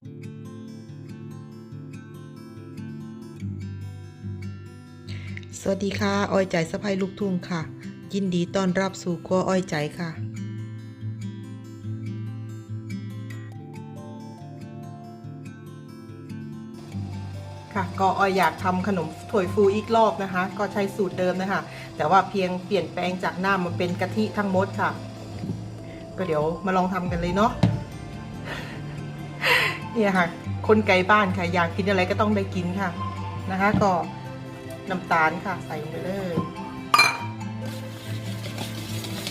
สวัสดีค่ะ อ้อยใจสะพายลูกทุ่งค่ะ ยินดีต้อนรับสู่ครัวอ้อยใจค่ะ ค่ะก็อ้อยอยากทำขนมถั่วฟูอีกรอบนะคะ ก็ใช้สูตรเดิมนะคะ แต่ว่าเพียงเปลี่ยนแปลงจากหน้ามาเป็นกะทิทั้งหมดค่ะ ก็เดี๋ยวมาลองทำกันเลยเนาะ เนี่ยค่ะ คนไกลบ้านค่ะ อยากกินอะไรก็ต้องได้กินค่ะนะคะ ก็น้ำตาลค่ะใส่ลงไปเลย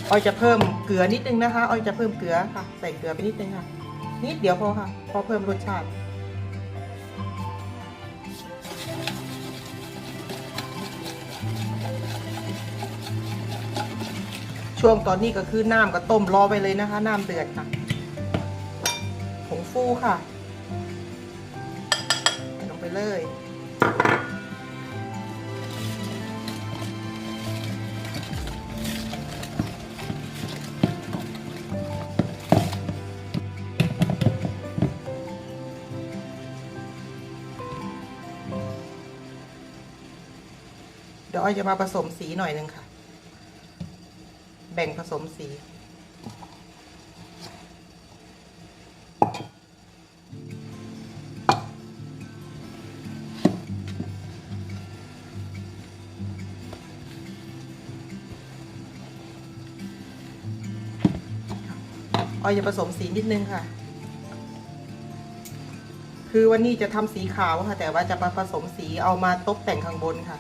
อ้อยจะเพิ่มเกลือนิดนึงนะคะอ้อยจะเพิ่มเกลือค่ะ ใส่เกลือไปนิดนึงค่ะ นิดเดียวพอค่ะ พอเพิ่มรสชาติช่วงตอนนี้ก็คือน้ำก็ต้มรอไปเลยนะคะ น้ำเดือดค่ะผงฟูค่ะ เลย เดี๋ยวอ้อยจะมาผสมสีหน่อยนึงค่ะ แบ่งผสมสี ออยจะผสมสีนิดนึงค่ะ คือวันนี้จะทำสีขาวค่ะ แต่ว่าจะมาผสมสีเอามาตกแต่งข้างบนค่ะ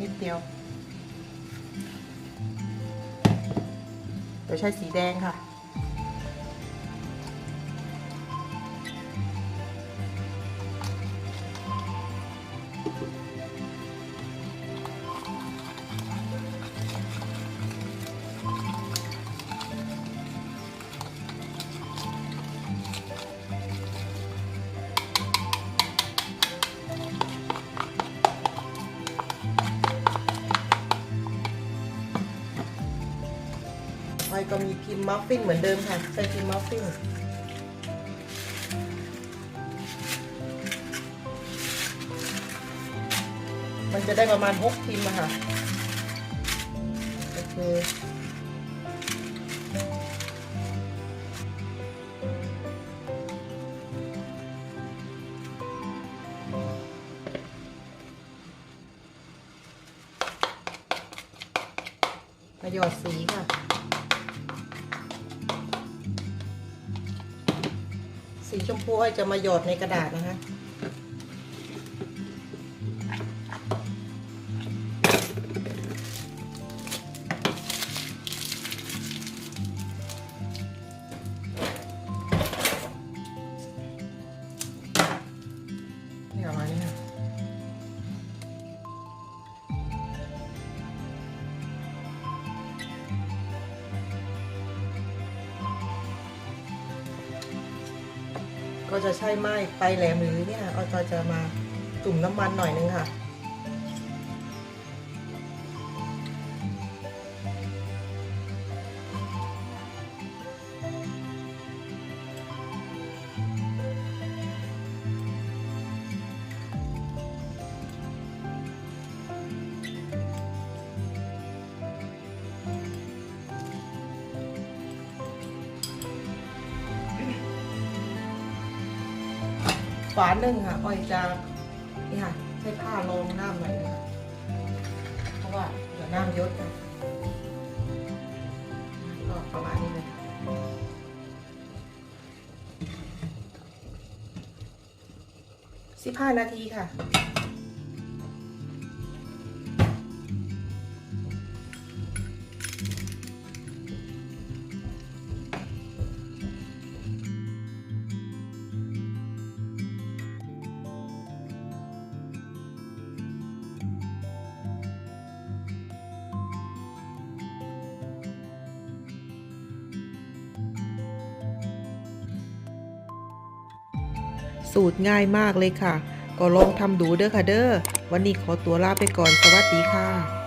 นิดเดียวเดี๋ยวใช้สีแดงค่ะ ก็มีพิมพ์มัฟฟินเหมือนเดิมค่ะใช้พิมพ์มัฟฟินมันจะได้ประมาณหกพิมพ์อะค่ะโอเคมาหยอดสีค่ะ สีชมพูอ้อยจะมาหยอดในกระดาษนะคะนี่ประ ก็จะใช้ไม้ไปแหลมหรือเนี่ยเอาก็จะมาจุ่มน้ำมันหน่อยนึงค่ะ ฝาหนึ่งค่ะ อ้อยจะนี่ค่ะใช้ผ้ารองน้ำหน่อยนะคะเพราะว่าเดี๋ยวน้ำยศก็ประมาณนี้เลยค่ะสิบห้านาทีค่ะ สูตรง่ายมากเลยค่ะ ก็ลองทำดูเด้อค่ะเด้อ วันนี้ขอตัวลาไปก่อน สวัสดีค่ะ